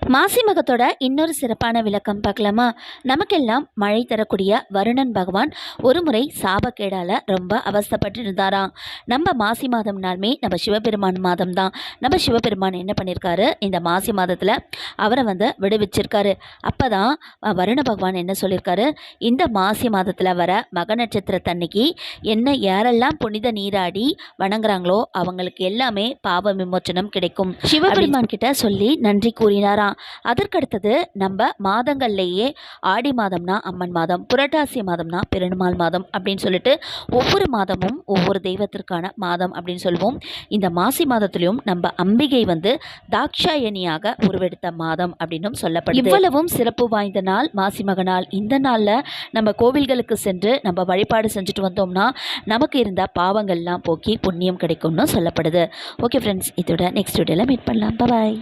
மாசி மகத்தோட இன்னொரு சிறப்பான விளக்கம் பார்க்கலாமா? நமக்கெல்லாம் மழை தரக்கூடிய வருணன் பகவான் ஒரு முறை சாபக்கேடால ரொம்ப அவஸ்தைப்பட்டு இருந்தாராம் நம்ம மாசி மாதம்னாலுமே நம்ம சிவபெருமான் மாதம் தான் நம்ம சிவபெருமான் என்ன பண்ணியிருக்காரு இந்த மாசி மாதத்தில் அவரை வந்து விடுவிச்சிருக்காரு. அப்போ தான் வருண பகவான் என்ன சொல்லியிருக்காரு இந்த மாசி மாதத்தில் வர மக நட்சத்திரத்தன்னைக்கு என்ன யாரெல்லாம் புனித நீராடி வணங்குறாங்களோ அவங்களுக்கு எல்லாமே பாவ விமோச்சனம் கிடைக்கும். சிவபெருமான் கிட்ட சொல்லி நன்றி கூறினாராம். அதற்கடுத்தது நம்ம மாதங்கள்லேயே ஆடி மாதம்னா அம்மன் மாதம் புரட்டாசி மாதம்னா பெருமாள் மாதம் அப்படின்னு சொல்லிட்டு ஒவ்வொரு மாதமும் ஒவ்வொரு தெய்வத்திற்கான மாதம் அப்படின்னு சொல்லுவோம். இந்த மாசி மாதத்திலையும் நம்ம அம்பிகை வந்து தாக்ஷாயணியாக உருவெடுத்த மாதம் அப்படின்னும் சொல்லப்படுது. இவ்வளவும் சிறப்பு வாய்ந்த நாள் மாசி மகனால் இந்த நாளில் நம்ம கோவில்களுக்கு சென்று நம்ம வழிபாடு செஞ்சுட்டு வந்தோம்னா நமக்கு இருந்த பாவங்கள்லாம் போக்கி புண்ணியம் கிடைக்கும்னு சொல்லப்படுது. ஓகே ஃப்ரெண்ட்ஸ் இதோட நெக்ஸ்ட் வீடியோவில் மீட் பண்ணலாம். பாய்